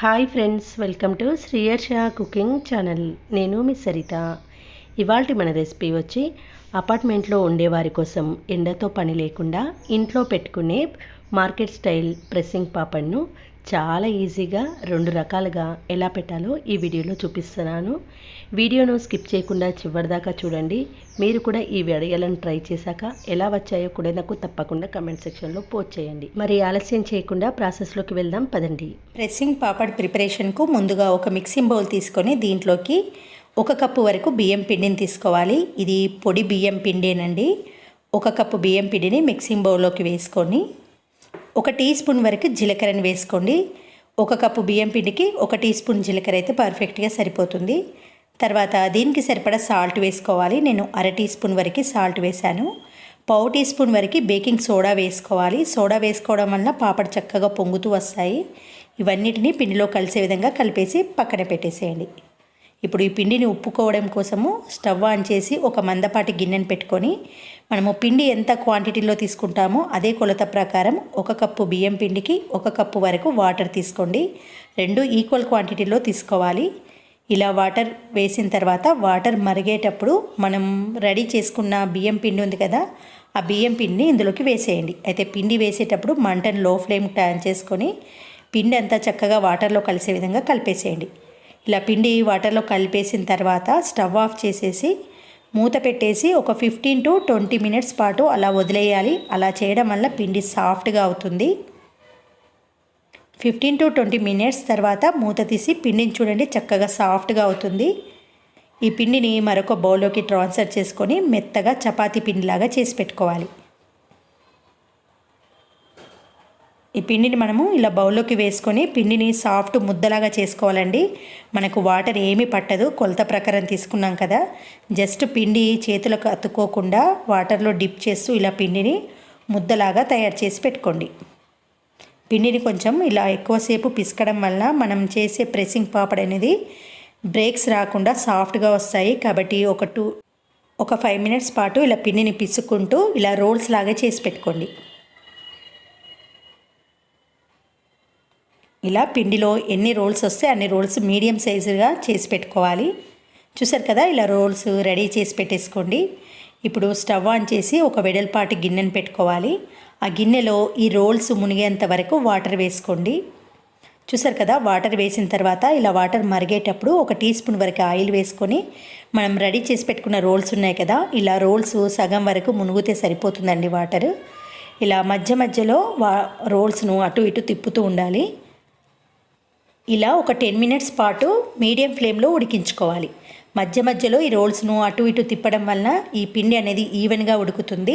Hi friends welcome to Sriharsha cooking channel నేను మీ సరిత. ఇవాళ మన రెసిపీ వచ్చి అపార్ట్మెంట్లో ఉండేవారి కోసం ఎండతో పని లేకుండా ఇంట్లో పెట్టుకునే మార్కెట్ స్టైల్ ప్రెస్సింగ్ పాపడ్ను చాలా ఈజీగా రెండు రకాలుగా ఎలా పెట్టాలో ఈ వీడియోలో చూపిస్తున్నాను. వీడియోను స్కిప్ చేయకుండా చివరిదాకా చూడండి. మీరు కూడా ఈ వడియాలను ట్రై చేశాక ఎలా వచ్చాయో కూడా నాకు తప్పకుండా కమెంట్ సెక్షన్లో పోస్ట్ చేయండి. మరి ఆలస్యం చేయకుండా ప్రాసెస్లోకి వెళ్దాం పదండి. ప్రెస్సింగ్ పాపడ్ ప్రిపరేషన్కు ముందుగా ఒక మిక్సింగ్ బౌల్ తీసుకొని దీంట్లోకి ఒక కప్పు వరకు బియ్యం పిండిని తీసుకోవాలి. ఇది పొడి బియ్యం పిండేనండి. ఒక కప్పు బియ్యం పిండిని మిక్సింగ్ బౌల్లోకి వేసుకొని ఒక టీ స్పూన్ వరకు జీలకర్రని వేసుకోండి. ఒక కప్పు బియ్యం పిండికి ఒక టీ స్పూన్ జీలకర్ర అయితే పర్ఫెక్ట్గా సరిపోతుంది. తర్వాత దీనికి సరిపడా సాల్ట్ వేసుకోవాలి. నేను అర టీ స్పూన్ వరకు సాల్ట్ వేశాను. పావు టీ స్పూన్ వరకు బేకింగ్ సోడా వేసుకోవాలి. సోడా వేసుకోవడం వల్ల పాపడ చక్కగా పొంగుతూ వస్తాయి. ఇవన్నిటిని పిండిలో కలిసే విధంగా కలిపేసి పక్కన పెట్టేసేయండి. ఇప్పుడు ఈ పిండిని ఉప్పుకోవడం కోసము స్టవ్ ఆన్ చేసి ఒక మందపాటి గిన్నెను పెట్టుకొని మనము పిండి ఎంత క్వాంటిటీలో తీసుకుంటామో అదే కొలత ప్రకారం ఒక కప్పు బియ్యం పిండికి ఒక కప్పు వరకు వాటర్ తీసుకోండి. రెండు ఈక్వల్ క్వాంటిటీలో తీసుకోవాలి. ఇలా వాటర్ వేసిన తర్వాత వాటర్ మరిగేటప్పుడు మనం రెడీ చేసుకున్న బియ్యం పిండి ఉంది కదా ఆ బియ్యం పిండిని ఇందులోకి వేసేయండి. అయితే పిండి వేసేటప్పుడు మంటను లో ఫ్లేమ్ టర్న్ చేసుకొని పిండి అంతా చక్కగా వాటర్లో కలిసే విధంగా కలిపేసేయండి. ఇలా పిండి వాటర్లో కలిపేసిన తర్వాత స్టవ్ ఆఫ్ చేసేసి మూత పెట్టేసి ఒక ఫిఫ్టీన్ టు ట్వంటీ మినిట్స్ పాటు అలా వదిలేయాలి. అలా చేయడం వల్ల పిండి సాఫ్ట్గా అవుతుంది. ఫిఫ్టీన్ టు ట్వంటీ మినిట్స్ తర్వాత మూత తీసి పిండిని చూడండి చక్కగా సాఫ్ట్గా అవుతుంది. ఈ పిండిని మరొక బౌల్లోకి ట్రాన్స్ఫర్ చేసుకొని మెత్తగా చపాతీ పిండిలాగా చేసి పెట్టుకోవాలి. ఈ పిండిని మనము ఇలా బౌల్లోకి వేసుకొని పిండిని సాఫ్ట్ ముద్దలాగా చేసుకోవాలండి. మనకు వాటర్ ఏమీ పట్టదు. కొలత ప్రకారం తీసుకున్నాం కదా. జస్ట్ పిండి చేతులకు అతుక్కోకుండా వాటర్లో డిప్ చేస్తూ ఇలా పిండిని ముద్దలాగా తయారు చేసి పెట్టుకోండి. పిండిని కొంచెం ఇలా ఎక్కువసేపు పిసకడం వల్ల మనం చేసే ప్రెస్సింగ్ పాపడ్ అనేది బ్రేక్స్ రాకుండా సాఫ్ట్గా వస్తాయి. కాబట్టి ఒక టూ ఒక ఫైవ్ మినిట్స్ పాటు ఇలా పిండిని పిసుకుంటూ ఇలా రోల్స్ లాగా చేసి పెట్టుకోండి. ఇలా పిండిలో ఎన్ని రోల్స్ వస్తే అన్ని రోల్స్ మీడియం సైజుగా చేసి పెట్టుకోవాలి. చూసారు కదా ఇలా రోల్స్ రెడీ చేసి పెట్టేసుకోండి. ఇప్పుడు స్టవ్ ఆన్ చేసి ఒక వెడల్పాటి గిన్నెను పెట్టుకోవాలి. ఆ గిన్నెలో ఈ రోల్స్ మునిగేంత వరకు వాటర్ వేసుకోండి. చూసారు కదా వాటర్ వేసిన తర్వాత ఇలా వాటర్ మరిగేటప్పుడు ఒక టీ స్పూన్ వరకు ఆయిల్ వేసుకొని మనం రెడీ చేసి పెట్టుకున్న రోల్స్ ఉన్నాయి కదా ఇలా రోల్స్ సగం వరకు మునుగుతే సరిపోతుందండి వాటర్. ఇలా మధ్య మధ్యలో వా రోల్స్ను అటు ఇటు తిప్పుతూ ఉండాలి. ఇలా ఒక టెన్ మినిట్స్ పాటు మీడియం ఫ్లేమ్లో ఉడికించుకోవాలి. మధ్య మధ్యలో ఈ రోల్స్ను అటు ఇటు తిప్పడం వలన ఈ పిండి అనేది ఈవెన్గా ఉడుకుతుంది.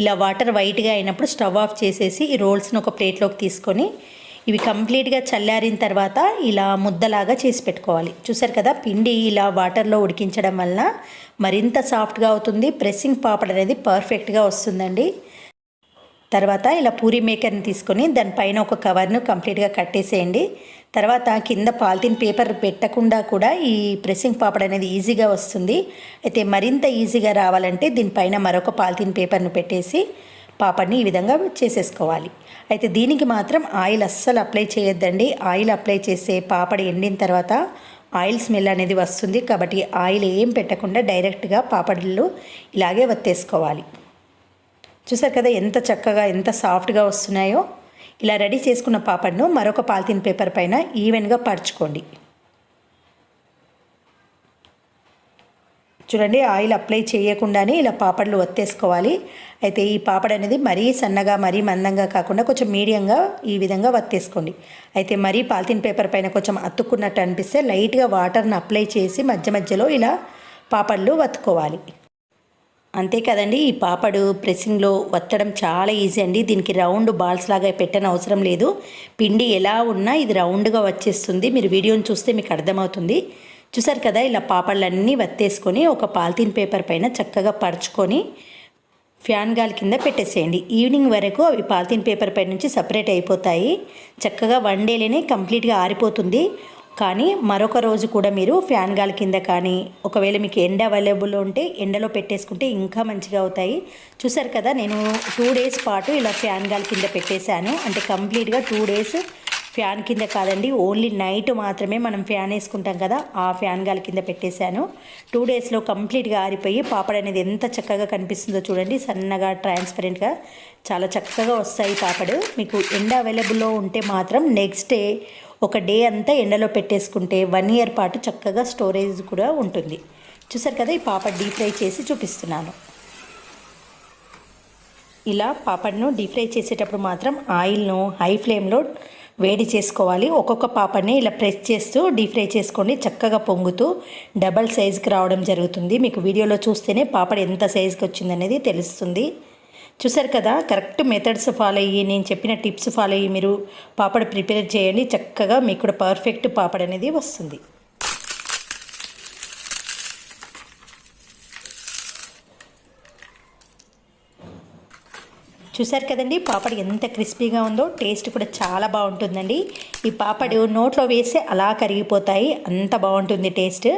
ఇలా వాటర్ వైట్గా అయినప్పుడు స్టవ్ ఆఫ్ చేసేసి ఈ రోల్స్ను ఒక ప్లేట్లోకి తీసుకొని ఇవి కంప్లీట్గా చల్లారిన తర్వాత ఇలా ముద్దలాగా చేసి పెట్టుకోవాలి. చూసారు కదా పిండి ఇలా వాటర్లో ఉడికించడం వలన మరింత సాఫ్ట్గా అవుతుంది. ప్రెస్సింగ్ పాపడ్ అనేది పర్ఫెక్ట్గా వస్తుందండి. తర్వాత ఇలా పూరి మేకర్ని తీసుకొని దానిపైన ఒక కవర్ను కంప్లీట్గా కట్టేసేయండి. తర్వాత కింద పాలిథిన్ పేపర్ పెట్టకుండా కూడా ఈ ప్రెస్సింగ్ పాపడ్ అనేది ఈజీగా వస్తుంది. అయితే మరింత ఈజీగా రావాలంటే దీనిపైన మరొక పాలిథిన్ పేపర్ను పెట్టేసి పాపడ్ని ఈ విధంగా చేసేసుకోవాలి. అయితే దీనికి మాత్రం ఆయిల్ అస్సలు అప్లై చేయొద్దండి. ఆయిల్ అప్లై చేసే పాపడి ఎండిన తర్వాత ఆయిల్ స్మెల్ అనేది వస్తుంది కాబట్టి ఆయిల్ ఏం పెట్టకుండా డైరెక్ట్గా పాపడిలు ఇలాగే వత్తేసుకోవాలి. చూసారు కదా ఎంత చక్కగా ఎంత సాఫ్ట్గా వస్తున్నాయో? ఇలా రెడీ చేసుకున్న పాపడ్ను మరొక పాలిథిన్ పేపర్ పైన ఈవెన్గా పరుచుకోండి. చూడండి ఆయిల్ అప్లై చేయకుండానే ఇలా పాపడ్లు వత్తేసుకోవాలి అయితే ఈ పాపడ్ అనేది మరీ సన్నగా మరీ మందంగా కాకుండా కొంచెం మీడియంగా ఈ విధంగా వత్తేసుకోండి అయితే మరీ పాలిథిన్ పేపర్ పైన కొంచెం అతుక్కున్నట్టు అనిపిస్తే లైట్గా వాటర్ని అప్లై చేసి మధ్య మధ్యలో ఇలా పాపడ్లు వత్తుకోవాలి అంతే కదండి ఈ పాపడు ప్రెస్సింగ్లో వత్తడం చాలా ఈజీ అండి. దీనికి రౌండ్ బాల్స్ లాగా పెట్టని అవసరం లేదు. పిండి ఎలా ఉన్నా ఇది రౌండ్గా వచ్చేస్తుంది. మీరు వీడియోని చూస్తే మీకు అర్థమవుతుంది. చూసారు కదా ఇలా పాపళ్ళన్నీ వత్తేసుకొని ఒక పాలిథిన్ పేపర్ పైన చక్కగా పరుచుకొని ఫ్యాన్ గాలి కింద పెట్టేసేయండి. ఈవినింగ్ వరకు అవి పాలిథిన్ పేపర్ పై నుంచి సపరేట్ అయిపోతాయి. చక్కగా వన్ డేలోనే కంప్లీట్గా ఆరిపోతుంది. కానీ మరొక రోజు కూడా మీరు ఫ్యాన్ గాలి కింద కానీ ఒకవేళ మీకు ఎండ అవైలబుల్ ఉంటే ఎండలో పెట్టేసుకుంటే ఇంకా మంచిగా అవుతాయి. చూసారు కదా నేను టూ డేస్ పాటు ఇలా ఫ్యాన్ గాలి కింద పెట్టేశాను. అంటే కంప్లీట్గా టూ డేస్ ఫ్యాన్ కింద కాదండి ఓన్లీ నైట్ మాత్రమే మనం ఫ్యాన్ వేసుకుంటాం కదా ఆ ఫ్యాన్ గాలి కింద పెట్టేశాను. టూ డేస్లో కంప్లీట్గా ఆరిపోయి పాపడ అనేది ఎంత చక్కగా కనిపిస్తుందో చూడండి సన్నగా ట్రాన్స్పరెంట్గా చాలా చక్కగా వస్తాయి పాపడు. మీకు ఎండ అవైలబుల్లో ఉంటే మాత్రం నెక్స్ట్ డే ఒక డే అంతా ఎండలో పెట్టేసుకుంటే వన్ ఇయర్ పాటు చక్కగా స్టోరేజ్ కూడా ఉంటుంది. చూసారు కదా ఈ పాపడ్ డీప్ ఫ్రై చేసి చూపిస్తున్నాను. ఇలా పాపడ్ను డీప్ ఫ్రై చేసేటప్పుడు మాత్రం ఆయిల్ను హై ఫ్లేమ్లో వేడి చేసుకోవాలి. ఒక్కొక్క పాపడ్ని ఇలా ప్రెస్ చేస్తూ డీప్ ఫ్రై చేసుకోండి చక్కగా పొంగుతూ డబల్ సైజుకి రావడం జరుగుతుంది. మీకు వీడియోలో చూస్తేనే పాపడ్ ఎంత సైజుకి వచ్చిందనేది తెలుస్తుంది. చూసారు కదా కరెక్ట్ మెథడ్స్ ఫాలో అయ్యి నేను చెప్పిన టిప్స్ ఫాలో అయ్యి మీరు పాపడ్ ప్రిపేర్ చేయండి చక్కగా మీకు కూడా పర్ఫెక్ట్ పాపడ్ అనేది వస్తుంది. చూసారు కదండి పాపడ్ ఎంత క్రిస్పీగా ఉందో టేస్ట్ కూడా చాలా బాగుంటుందండి. ఈ పాపడు నోట్లో వేస్తే అలా కరిగిపోతాయి అంత బాగుంటుంది టేస్ట్.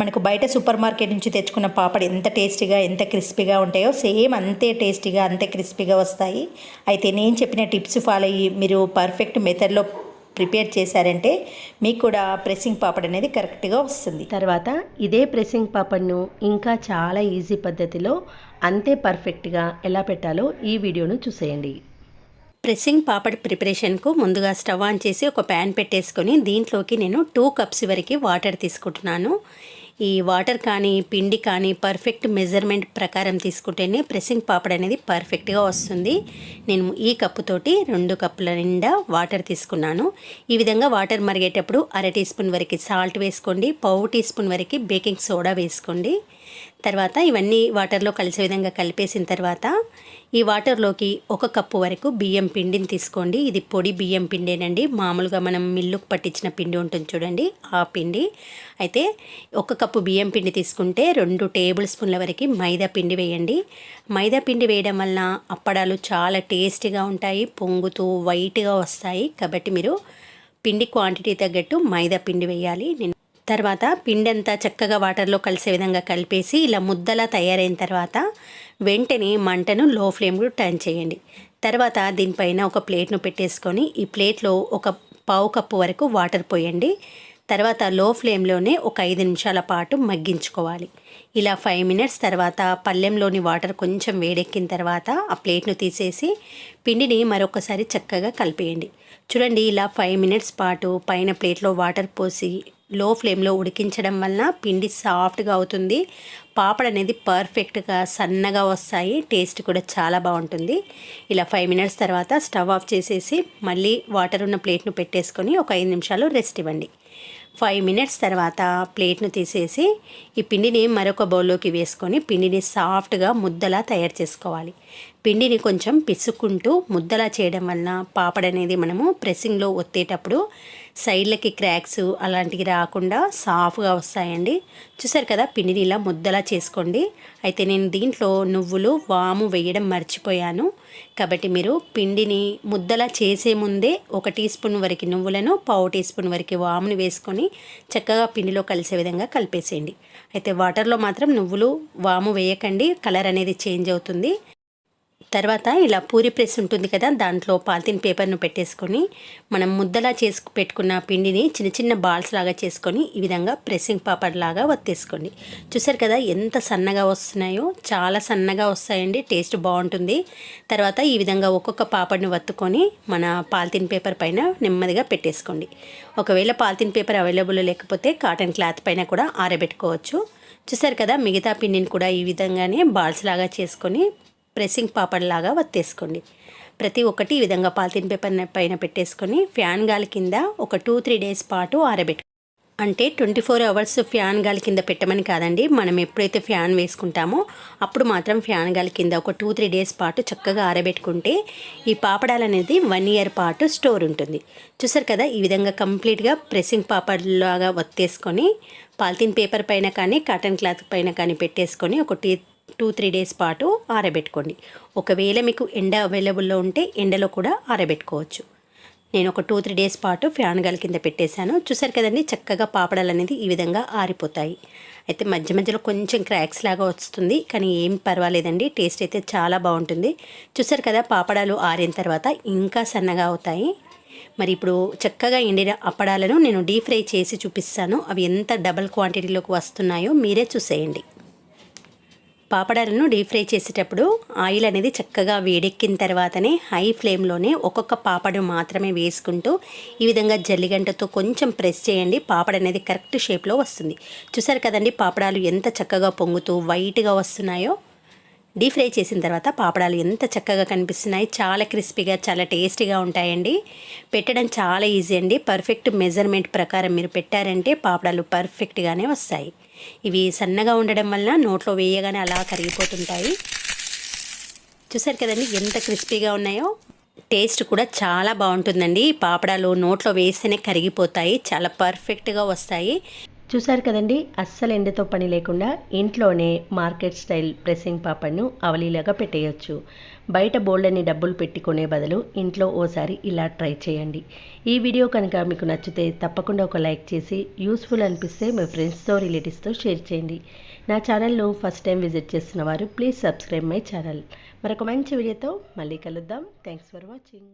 మనకు బయట సూపర్ మార్కెట్ నుంచి తెచ్చుకున్న పాపడు ఎంత టేస్టీగా ఎంత క్రిస్పీగా ఉంటాయో సేమ్ అంతే టేస్టీగా అంతే క్రిస్పీగా వస్తాయి. అయితే నేను చెప్పిన టిప్స్ ఫాలో అయ్యి మీరు పర్ఫెక్ట్ మెథడ్లో ప్రిపేర్ చేశారంటే మీకు కూడా ప్రెస్సింగ్ పాపడ్ అనేది కరెక్ట్గా వస్తుంది. తర్వాత ఇదే ప్రెస్సింగ్ పాపడ్ను ఇంకా చాలా ఈజీ పద్ధతిలో అంతే పర్ఫెక్ట్గా ఎలా పెట్టాలో ఈ వీడియోను చూసేయండి. ప్రెస్సింగ్ పాపడ్ ప్రిపరేషన్కు ముందుగా స్టవ్ ఆన్ చేసి ఒక ప్యాన్ పెట్టేసుకొని దీంట్లోకి నేను టూ కప్స్ వరకు వాటర్ తీసుకుంటున్నాను. ఈ వాటర్ కానీ పిండి కానీ పర్ఫెక్ట్ మెజర్మెంట్ ప్రకారం తీసుకుంటేనే ప్రెస్సింగ్ పాపడ్ అనేది పర్ఫెక్ట్గా వస్తుంది. నేను ఈ కప్పుతోటి రెండు కప్పుల నిండా వాటర్ తీసుకున్నాను. ఈ విధంగా వాటర్ మరిగేటప్పుడు అర టీ స్పూన్ వరకు సాల్ట్ వేసుకోండి. పావు టీ స్పూన్ వరకు బేకింగ్ సోడా వేసుకోండి. తర్వాత ఇవన్నీ వాటర్లో కలిసే విధంగా కలిపేసిన తర్వాత ఈ వాటర్లోకి ఒక కప్పు వరకు బియ్యం పిండిని తీసుకోండి. ఇది పొడి బియ్యం పిండేనండి. మామూలుగా మనం మిల్లుకు పట్టించిన పిండి ఉంటుంది చూడండి ఆ పిండి. అయితే ఒక కప్పు బియ్యం పిండి తీసుకుంటే రెండు టేబుల్ స్పూన్ల వరకు మైదా పిండి వేయండి. మైదా పిండి వేయడం వలన అప్పడాలు చాలా టేస్టీగా ఉంటాయి పొంగుతూ వైట్గా వస్తాయి. కాబట్టి మీరు పిండి క్వాంటిటీ తగ్గట్టు మైదా పిండి వేయాలి. నేను తర్వాత పిండి అంతా చక్కగా వాటర్లో కలిసే విధంగా కలిపేసి ఇలా ముద్దలా తయారైన తర్వాత వెంటనే మంటను లో ఫ్లేమ్కు టర్న్ చేయండి. తర్వాత దీనిపైన ఒక ప్లేట్ను పెట్టేసుకొని ఈ ప్లేట్లో ఒక పావు కప్పు వరకు వాటర్ పోయండి. తర్వాత లో ఫ్లేమ్లోనే ఒక ఐదు నిమిషాల పాటు మగ్గించుకోవాలి. ఇలా ఫైవ్ మినిట్స్ తర్వాత పళ్ళెంలోని వాటర్ కొంచెం వేడెక్కిన తర్వాత ఆ ప్లేట్ను తీసేసి పిండిని మరొకసారి చక్కగా కలిపేయండి. చూడండి ఇలా ఫైవ్ మినిట్స్ పాటు పైన ప్లేట్లో వాటర్ పోసి లో ఫ్లేమ్లో ఉడికించడం వలన పిండి సాఫ్ట్గా అవుతుంది. పాపడ్ అనేది పర్ఫెక్ట్గా సన్నగా వస్తాయి. టేస్ట్ కూడా చాలా బాగుంటుంది. ఇలా ఫైవ్ మినిట్స్ తర్వాత స్టవ్ ఆఫ్ చేసేసి మళ్ళీ వాటర్ ఉన్న ప్లేట్ను పెట్టేసుకొని ఒక ఐదు నిమిషాలు రెస్ట్ ఇవ్వండి. ఫైవ్ మినిట్స్ తర్వాత ప్లేట్ను తీసేసి ఈ పిండిని మరొక బౌల్లోకి వేసుకొని పిండిని సాఫ్ట్గా ముద్దలా తయారు చేసుకోవాలి. పిండిని కొంచెం పిసుక్కుంటూ ముద్దలా చేయడం వలన పాపడ్ అనేది మనము ప్రెస్సింగ్లో ఒత్తేటప్పుడు సైడ్లకి క్రాక్స్ అలాంటివి రాకుండా సాఫ్గా వస్తాయండి. చూసారు కదా పిండిని ఇలా ముద్దలా చేసుకోండి. అయితే నేను దీంట్లో నువ్వులు వాము వేయడం మర్చిపోయాను. కాబట్టి మీరు పిండిని ముద్దలా చేసే ముందే ఒక టీ స్పూన్ వరకు నువ్వులను పావు టీ స్పూన్ వరకు వామును వేసుకొని చక్కగా పిండిలో కలిసే విధంగా కలిపేసేయండి. అయితే వాటర్లో మాత్రం నువ్వులు వాము వేయకండి. కలర్ అనేది చేంజ్ అవుతుంది. తర్వాత ఇలా పూరి ప్రెస్ ఉంటుంది కదా దాంట్లో పాలిథిన్ పేపర్ను పెట్టేసుకొని మనం ముద్దలా చేసు పెట్టుకున్న పిండిని చిన్న చిన్న బాల్స్ లాగా చేసుకొని ఈ విధంగా ప్రెస్సింగ్ పేపర్ లాగా వత్తేసుకోండి. చూసారు కదా ఎంత సన్నగా వస్తున్నాయో చాలా సన్నగా వస్తాయండి టేస్ట్ బాగుంటుంది. తర్వాత ఈ విధంగా ఒక్కొక్క పాపడ్ని వత్తుకొని మన పాలిథిన్ పేపర్ పైన నెమ్మదిగా పెట్టేసుకోండి. ఒకవేళ పాలిథిన్ పేపర్ అవైలబుల్ లేకపోతే కాటన్ క్లాత్ పైన కూడా ఆరబెట్టుకోవచ్చు. చూసారు కదా మిగతా పిండిని కూడా ఈ విధంగానే బాల్స్ లాగా చేసుకొని ప్రెస్సింగ్ పాపడ్లాగా వత్తేసుకోండి. ప్రతి ఒక్కటి ఈ విధంగా పాలిథిన్ పేపర్ పైన పెట్టేసుకొని ఫ్యాన్ గాలి కింద ఒక టూ త్రీ డేస్ పాటు ఆరబెట్టు అంటే ట్వంటీ ఫోర్ అవర్స్ ఫ్యాన్ గాలి కింద పెట్టమని కాదండి మనం ఎప్పుడైతే ఫ్యాన్ వేసుకుంటామో అప్పుడు మాత్రం ఫ్యాన్ గాలి కింద ఒక టూ త్రీ డేస్ పాటు చక్కగా ఆరబెట్టుకుంటే ఈ పాపడాలు అనేది వన్ ఇయర్ పాటు స్టోర్ ఉంటుంది. చూసారు కదా ఈ విధంగా కంప్లీట్గా ప్రెస్సింగ్ పాపడ్లాగా వత్తేసుకొని పాలిథిన్ పేపర్ పైన కానీ కాటన్ క్లాత్ పైన కానీ పెట్టేసుకొని ఒక టీ టూ త్రీ డేస్ పాటు ఆరబెట్టుకోండి. ఒకవేళ మీకు ఎండ అవైలబుల్లో ఉంటే ఎండలో కూడా ఆరబెట్టుకోవచ్చు. నేను ఒక టూ త్రీ డేస్ పాటు ఫ్యాన్ గాలి కింద పెట్టేశాను. చూసారు కదండి చక్కగా పాపడాలు అనేది ఈ విధంగా ఆరిపోతాయి. అయితే మధ్య మధ్యలో కొంచెం క్రాక్స్ లాగా వస్తుంది కానీ ఏం పర్వాలేదండి టేస్ట్ అయితే చాలా బాగుంటుంది. చూసారు కదా పాపడాలు ఆరిన తర్వాత ఇంకా సన్నగా అవుతాయి. మరి ఇప్పుడు చక్కగా ఎండిన అప్పడాలను నేను డీప్ ఫ్రై చేసి చూపిస్తాను. అవి ఎంత డబల్ క్వాంటిటీలోకి వస్తున్నాయో మీరే చూసేయండి. పాపడాలను డీప్ ఫ్రై చేసేటప్పుడు ఆయిల్ అనేది చక్కగా వేడెక్కిన తర్వాతనే హై ఫ్లేమ్లోనే ఒక్కొక్క పాపడు మాత్రమే వేసుకుంటూ ఈ విధంగా జల్లిగంటతో కొంచెం ప్రెస్ చేయండి. పాపడ అనేది కరెక్ట్ షేప్లో వస్తుంది. చూసారు కదండి పాపడాలు ఎంత చక్కగా పొంగుతూ వైట్గా వస్తున్నాయో? డీప్ ఫ్రై చేసిన తర్వాత పాపడాలు ఎంత చక్కగా కనిపిస్తున్నాయి. చాలా క్రిస్పీగా చాలా టేస్టీగా ఉంటాయండి. పెట్టడం చాలా ఈజీ అండి. పర్ఫెక్ట్ మెజర్మెంట్ ప్రకారం మీరు పెట్టారంటే పాపడాలు పర్ఫెక్ట్గానే వస్తాయి. ఇవి సన్నగా ఉండడం వలన నోట్లో వేయగానే అలా కరిగిపోతుంటాయి. చూసారు కదండి ఎంత క్రిస్పీగా ఉన్నాయో. టేస్ట్ కూడా చాలా బాగుంటుందండి. పాపడాలు నోట్లో వేస్తేనే కరిగిపోతాయి. చాలా పర్ఫెక్ట్గా వస్తాయి. చూశారు కదండి అస్సలు ఎండతో పని లేకుండా ఇంట్లోనే మార్కెట్ స్టైల్ ప్రెస్సింగ్ పాపడ్ను అవలీలాగా పెట్టేయచ్చు. బయట బోల్డని డబ్బులు పెట్టుకునే బదులు ఇంట్లో ఓసారి ఇలా ట్రై చేయండి. ఈ వీడియో కనుక మీకు నచ్చితే తప్పకుండా ఒక లైక్ చేసి యూస్ఫుల్ అనిపిస్తే మీ ఫ్రెండ్స్తో రిలేటివ్స్తో షేర్ చేయండి. నా ఛానల్ను ఫస్ట్ టైం విజిట్ చేస్తున్న వారు ప్లీజ్ సబ్స్క్రైబ్ మై ఛానల్. మరొక మంచి వీడియోతో మళ్ళీ కలుద్దాం. Thanks for watching.